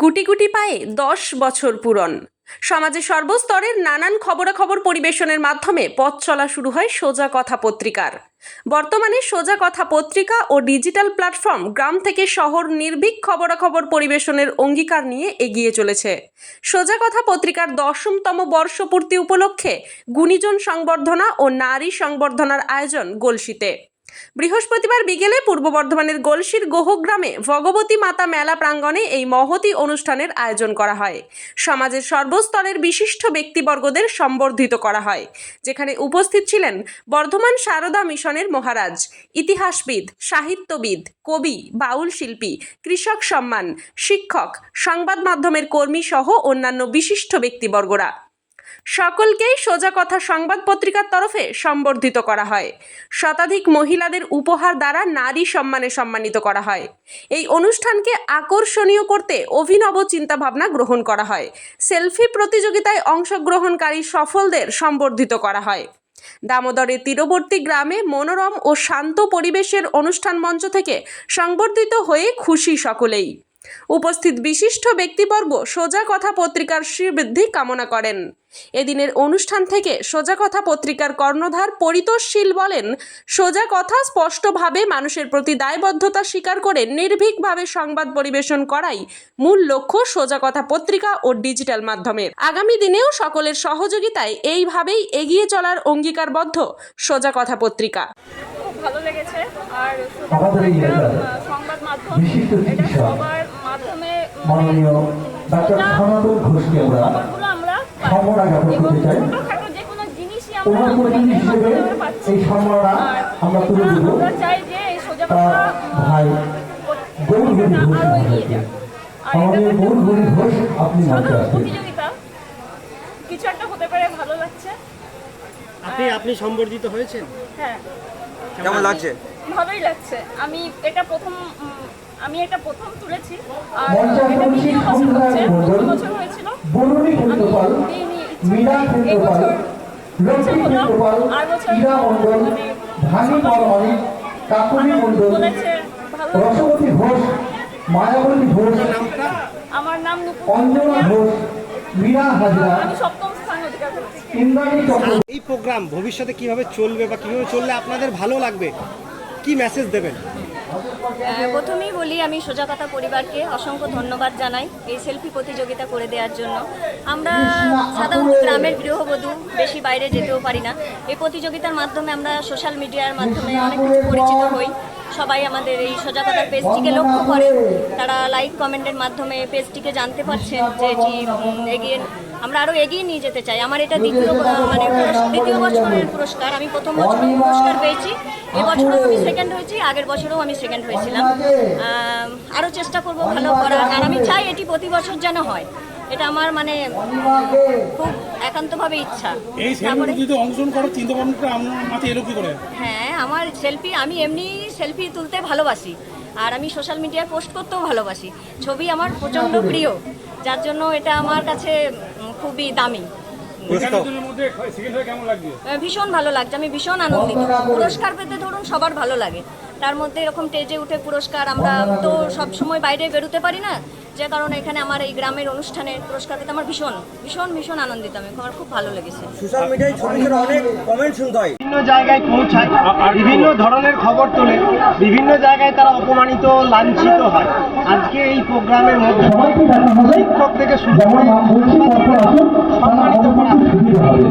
গুটি গুটি পায়ে দশ বছর পূরণ। সমাজের সর্বস্তরের নানান খবরাখবর পরিবেশনের মাধ্যমে পথ চলা শুরু হয় সোজা কথা পত্রিকার। বর্তমানে সোজা কথা পত্রিকা ও ডিজিটাল প্ল্যাটফর্ম গ্রাম থেকে শহর নির্ভীক খবরাখবর পরিবেশনের অঙ্গীকার নিয়ে এগিয়ে চলেছে। সোজা কথা পত্রিকার দশমতম বর্ষপূর্তি উপলক্ষে গুণীজন সংবর্ধনা ও নারী সংবর্ধনার আয়োজন গলসিতে বৃহস্পতিবার বিকেলে পূর্ব বর্ধমানের গলসির গোহগ্রামে ভগবতী মাতা মেলা প্রাঙ্গণে এই মহতি অনুষ্ঠানের আয়োজন করা হয়। সমাজের সর্বস্তরের বিশিষ্ট ব্যক্তিবর্গদের সম্বর্ধিত করা হয়। যেখানে উপস্থিত ছিলেন বর্ধমান সারদা মিশনের মহারাজ, ইতিহাসবিদ, সাহিত্যবিদ, কবি, বাউল শিল্পী, কৃষক সম্মান, শিক্ষক, সংবাদ মাধ্যমের কর্মী সহ অন্যান্য বিশিষ্ট ব্যক্তিবর্গরা। সকলকেই সোজা কথা সংবাদ পত্রিকার তরফে সম্বর্ধিত করা হয়। শতাধিক মহিলাদের উপহার দ্বারা নারী সম্মানে সম্মানিত করা হয়। এই অনুষ্ঠানকে আকর্ষণীয় করতে অভিনব চিন্তাভাবনা গ্রহণ করা হয়। সেলফি প্রতিযোগিতায় অংশগ্রহণকারী সফলদের সম্বর্ধিত করা হয়। দামোদরের তীরবর্তী গ্রামে মনোরম ও শান্ত পরিবেশের অনুষ্ঠান মঞ্চ থেকে সংবর্ধিত হয়ে খুশি সকলেই। উপস্থিত বিশিষ্ট ব্যক্তিবর্গ সোজা কথা পত্রিকার শ্রীবৃদ্ধি কামনা করেন। এদিনের অনুষ্ঠান থেকে সোজা কথা পত্রিকার কর্ণধার পরিতোষশীল বলেন, সোজা কথা স্পষ্টভাবে মানুষের প্রতি দায়বদ্ধতা স্বীকার করে নির্ভীকভাবে সংবাদ পরিবেশন করাই মূল লক্ষ্য সোজা কথা পত্রিকা ও ডিজিটাল মাধ্যমের। আগামী দিনেও সকলের সহযোগিতায় এইভাবেই এগিয়ে চলার অঙ্গীকারবদ্ধ সোজা কথা পত্রিকা। খুব ভালো লেগেছে। আর সংবাদ মাধ্যম এটা সবার মাধ্যমে মাননীয় ডাক্তার সোজা ঘোষকে আমরা খবরগুলো আমরা সম্মাননা জ্ঞাপন এবং করতে চাই। যে কোনো জিনিসই আমরা মাধ্যমে আমরা পাচ্ছি। এই সম্মাননা আর আমরা তুলে এটা দেব আমরা চাই যে এই সোজা তার কথা ভাই গৌরবী ঘোষ আরও এগিয়ে যাক। আর এটা প্রতিযোগিতা। কিছু একটা হতে পারে ভালো লাগছে। আপনি আপনি সম্বর্ধিত হয়েছেন? হ্যাঁ। কেমন লাগছে? ভালোই লাগছে। আমি এটা প্রথম আমি এটা প্রথম তুলেছি। আর এটা দ্বিতীয় বছর হচ্ছে। প্রথম বছর হয়েছিল। আমি মীরা এই বছর লক্ষ্মী হলো, আর বছর ইরা মণ্ডল মানে বলেছে ভালো মায়াবতী ঘোষ আমার নাম নুপুর অঞ্জনা ঘোষ মীরা হাজরা আমি সপ্তম এই প্রোগ্রাম ভবিষ্যতে কীভাবে চলবে বা কীভাবে চললে আপনাদের ভালো লাগবে? কি মেসেজ দেবেন? প্রথমেই বলি, আমি সোজাকথা পরিবারকে অসংখ্য ধন্যবাদ জানাই এই সেলফি প্রতিযোগিতা করে দেওয়ার জন্য। আমরা সাধারণত গ্রামের গৃহবধূ, বেশি বাইরে যেতেও পারি না। এই প্রতিযোগিতার মাধ্যমে আমরা সোশ্যাল মিডিয়ার মাধ্যমে অনেক কিছু পরিচিত হই। সবাই আমাদের এই সোজাকথার পেজটিকে লক্ষ্য করে। তারা লাইক কমেন্টের মাধ্যমে পেজটিকে জানতে পারছেন যে এটি এগিয়ে, আমরা আরও এগিয়ে নিয়ে যেতে চাই। আমার এটা দ্বিতীয় মানে দ্বিতীয় বছরের পুরস্কার। আমি প্রথম বছর পুরস্কার পেয়েছি এবছরও আমি সেকেন্ড হয়েছি, আগের বছরও আমি সেকেন্ড হয়েছিলাম। আরও চেষ্টা করব ভালো করার। আর আমি চাই এটি প্রতি বছর যেন হয়। এটা আমার মানে খুব একান্তভাবে ইচ্ছা। এই সেলফি যদি অংশগ্রহণ করার চিন্তা ভাবনাটা আপনার মাথায় এলো কি করে? হ্যাঁ আমার সেলফি আমি এমনি সেলফি তুলতে ভালোবাসি। আর আমি সোশ্যাল মিডিয়ায় পোস্ট করতেও ভালোবাসি। ছবি আমার প্রচণ্ড প্রিয়। যার জন্য এটা আমার কাছে খুবই দামি। এখানে দুজনের মধ্যে সেকেন্ড কেমন লাগছে? আহ, ভীষণ ভালো লাগছে। আমি ভীষণ আনন্দিত। পুরস্কার পেতে ধরুন সবার ভালো লাগে। তার মধ্যে এরকম স্টেজে উঠে পুরস্কার আমরা তো সব সময় বাইরে বেরোতে পারি না। যে কারণে এখানে আমার এই গ্রামের অনুষ্ঠানে পুরস্কার পেতে আমার ভীষণ ভীষণ ভীষণ আনন্দিত আমি। আমার খুব ভালো লেগেছে। সোশ্যাল মিডিয়ায় ছবিটার অনেক কমেন্ট শুনতে হয়। বিভিন্ন জায়গায় পৌঁছায় আর বিভিন্ন ধরনের খবর তোলে বিভিন্ন জায়গায় তারা অপমানিত লাঞ্ছিত হয়। আজকে এই প্রোগ্রামের মধ্যে শিক্ষক থেকে শুরু করে সাংবাদিকরা সম্মানিত করা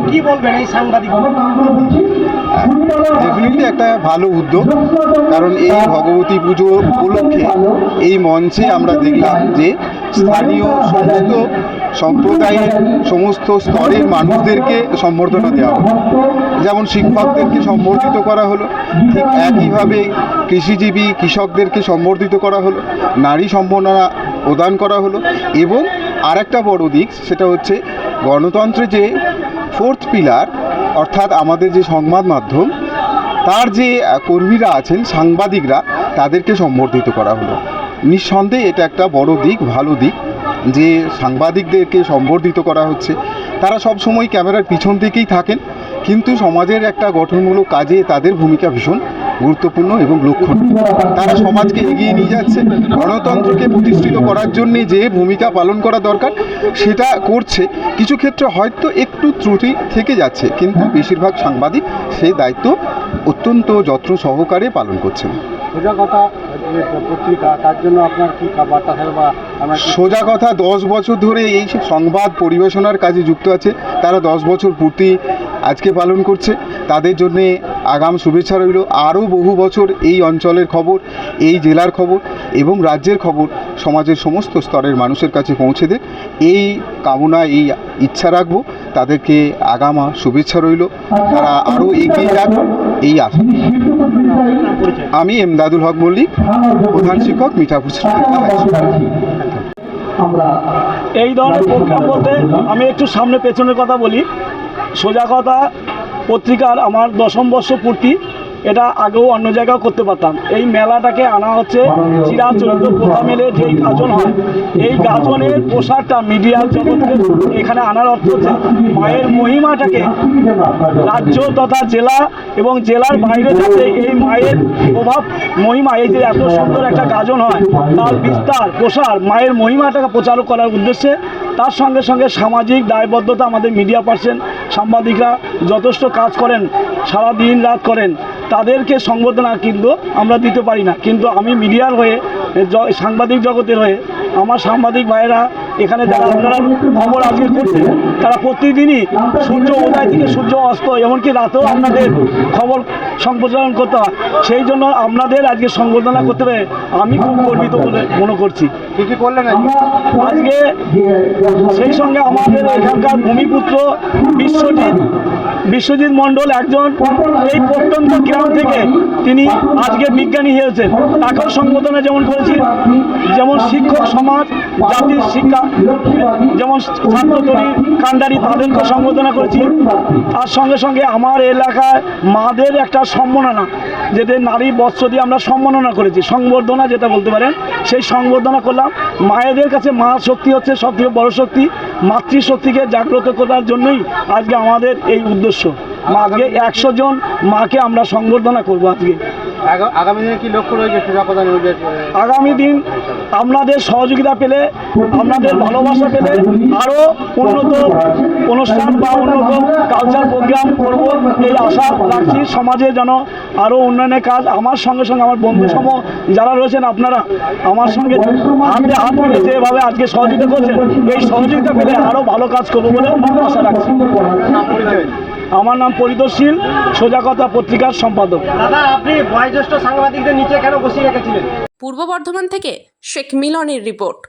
কি বলবেন এই সাংবাদিক? ডেফিনেটলি একটা ভালো উদ্যোগ কারণ এই ভগবতী পুজো উপলক্ষে এই মঞ্চে আমরা দেখলাম যে স্থানীয় সমস্ত সম্প্রদায়ের সমস্ত স্তরের মানুষদেরকে সম্বর্ধনা দেওয়া হলো। যেমন শিক্ষকদেরকে সম্বর্ধিত করা হলো, ঠিক একইভাবে কৃষিজীবী কৃষকদেরকে সম্বর্ধিত করা হলো, নারী সম্মাননা প্রদান করা হলো এবং আরেকটা বড় দিক, সেটা হচ্ছে গণতন্ত্রের যে ফোর্থ পিলার, অর্থাৎ আমাদের যে সংবাদ মাধ্যম, তার যে কর্মীরা আছেন, সাংবাদিকরা, তাদেরকে সম্বর্ধিত করা হলো। নিঃসন্দেহে এটা একটা বড় দিক, ভালো দিক, যে সাংবাদিকদেরকে সম্বর্ধিত করা হচ্ছে। তারা সব সময় ক্যামেরার পিছন দিকেই থাকেন, কিন্তু সমাজের একটা গঠনমূলক কাজে তাদের ভূমিকা ভীষণ গুরুত্বপূর্ণ এবং লক্ষণীয় তারা সমাজকে এগিয়ে নিয়ে যাচ্ছে, গণতন্ত্রকে প্রতিষ্ঠিত করার জন্য যে ভূমিকা পালন করা দরকার, সেটা করছে। কিছু ক্ষেত্রে হয়তো একটু ত্রুটি থেকে যাচ্ছে, কিন্তু বেশিরভাগ সাংবাদিক সেই দায়িত্ব অত্যন্ত যত্ন সহকারে পালন করছেন। সোজা কথা তার জন্য আপনার কি আমরা সোজা কথা, দশ বছর ধরে এই সংবাদ পরিবেশনার কাজে যুক্ত আছে। তারা দশ বছর পূর্তি আজকে পালন করছে। তাদের জন্যে আগাম শুভেচ্ছা রইল। আরও বহু বছর এই অঞ্চলের খবর, এই জেলার খবর এবং রাজ্যের খবর সমাজের সমস্ত স্তরের মানুষের কাছে পৌঁছে দেয় এই কামনা এই ইচ্ছা রাখব। তাদেরকে আগামা শুভেচ্ছা রইল। তারা আরও এগিয়ে যাক এই আশা। আমি এমদাদুল হক মল্লিক প্রধান শিক্ষক মিঠাপুর। আমরা এই ধরনের প্রোগ্রাম বলতে আমি একটু সামনে পেছনের কথা বলি। সোজা কথা পত্রিকার আমার দশম বর্ষ পূর্তি। এটা আগেও অন্য জায়গাও করতে পারতাম। এই মেলাটাকে আনা হচ্ছে চিরাচরিত প্রথা মেলে যেই গাজন হয়, এই গাজনের প্রসারটা মিডিয়ার জগৎকে এখানে আনার অর্থ হচ্ছে মায়ের মহিমাটাকে রাজ্য তথা জেলা এবং জেলার বাইরে যাতে এই মায়ের প্রভাব, মহিমা, এই যে এত সুন্দর একটা গাজন হয়, তার বিস্তার, প্রসার, মায়ের মহিমাটাকে প্রচার করার উদ্দেশ্যে, তার সঙ্গে সঙ্গে সামাজিক দায়বদ্ধতা আমাদের মিডিয়া পার্সন, সাংবাদিকরা যথেষ্ট কাজ করেন সারা দিন রাত করেন। তাদেরকে সংবর্ধনা কিন্তু আমরা দিতে পারি না। কিন্তু আমি মিডিয়ার হয়ে সাংবাদিক জগতের হয়ে, আমার সাংবাদিক ভাইয়েরা এখানে যারা আপনারা খবর আজকে করছে তারা প্রতিদিনই সূর্য উদয় থেকে সূর্য অস্ত এমনকি রাতেও আপনাদের খবর সম্প্রচারণ করতে হয়। সেই জন্য আপনাদের আজকে সংবর্ধনা করতে পেরে আমি খুব গর্বিত বলে মনে করছি। কি কি করলেন আজকে? সেই সঙ্গে আমাদের এখানকার ভূমিপুত্র বিশ্বজিৎ বিশ্বজিৎ মণ্ডল একজন এই প্রত্যন্ত গ্রাম থেকে তিনি আজকে বিজ্ঞানী হয়েছেন। তাকেও সংবোধনা যেমন করেছি যেমন শিক্ষক সমাজ জাতির শিক্ষা যেমন ছাত্রতরী কান্ডারি তাদেরকে সম্বোধনা করেছি তার সঙ্গে সঙ্গে আমার এলাকায় মাদের একটা সম্মাননা যেটা নারী বৎস দিয়ে আমরা সম্মাননা করেছি সংবর্ধনা যেটা বলতে পারেন সেই সংবর্ধনা করলাম। মায়েদের কাছে মা শক্তি হচ্ছে সব থেকে বড় শক্তি মাতৃশক্তিকে জাগ্রত করার জন্যই আজকে আমাদের এই উদ্দেশ্য। আজকে একশো জন মাকে আমরা সংবর্ধনা করব আজকে। আগামী দিনে কি লক্ষ্য রয়েছে সোজা কথা আগামী দিন আপনাদের সহযোগিতা পেলে আপনাদের ভালোবাসা পেলে আরও উন্নত অনুষ্ঠান বা উন্নত কালচার প্রোগ্রাম করব এই আশা রাখছি। সমাজে যেন আরও উন্নয়নের কাজ আমার সঙ্গে সঙ্গে আমার বন্ধু সম যারা রয়েছেন আপনারা আমার সঙ্গে হাতে হাত মিলেছে এভাবে আজকে সহযোগিতা করছেন। এই সহযোগিতা পেলে আরও ভালো কাজ করব বলে আশা রাখছি। আমার নাম পরিদর্শীল সোজা কথা পত্রিকার সম্পাদক। দাদা আপনি বয়োজ্যেষ্ঠ সাংবাদিকদের নিচে কেন বসিয়ে রেখেছিলেন? পূর্ব বর্ধমান থেকে শেখ মিলনের রিপোর্ট।